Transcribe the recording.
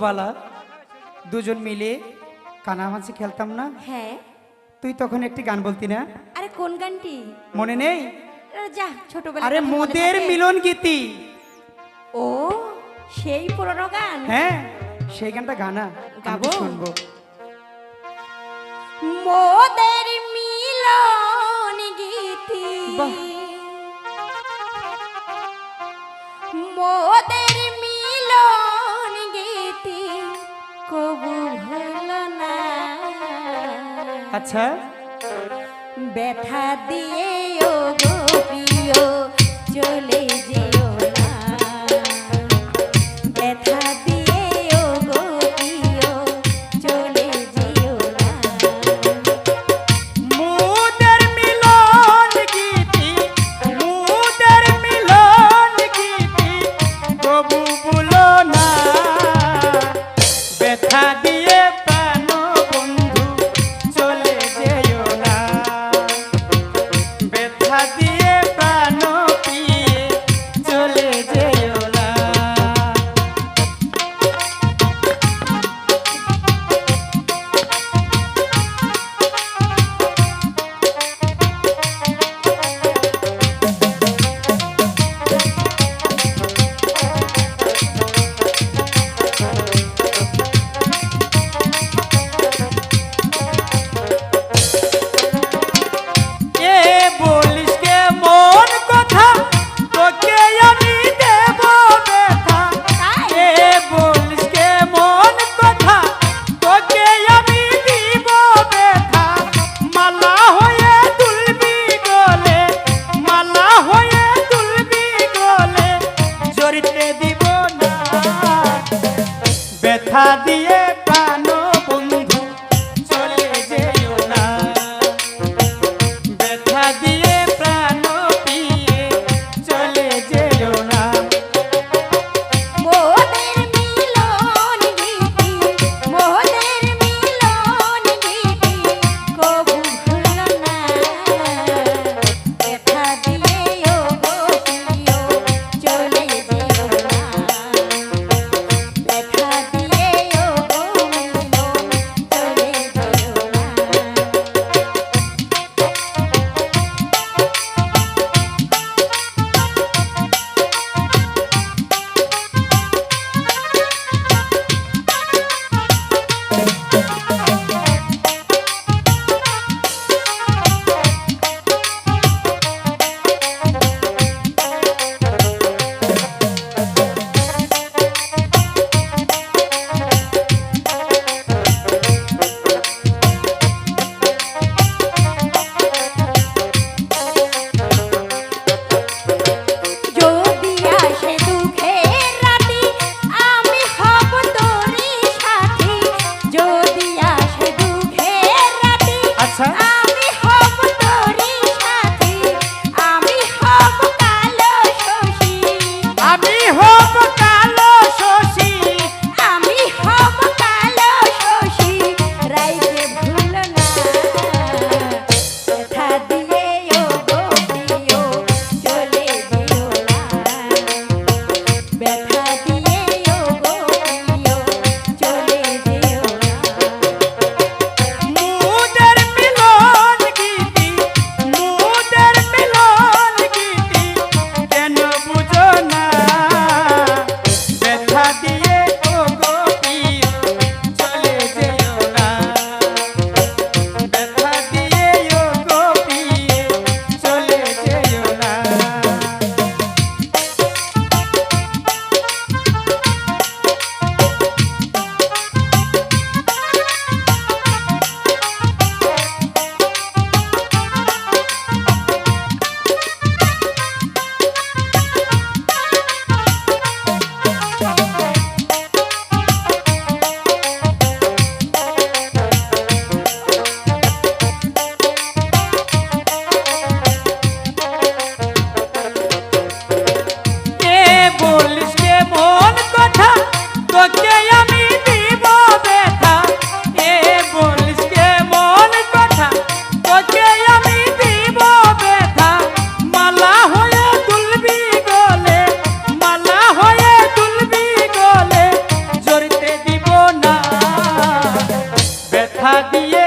ছোটবেলা দুজন মিলে কানামাছি খেলতাম না? হ্যাঁ। তুই তখন একটি গান বলতি না? আরে কোন গানটি? মনে নেই? যা ছোটবেলা আরে মোদের মিলন গীতি ও সেই পুরনো গান? হ্যাঁ সেই গানটা গানা। গাবো? শুনব। মোদের মিলন গীতি। মোদের আচ্ছা। ব্যথা দিয়ে ও গো প্রিয় চলে দেখা দি লাগিয়ে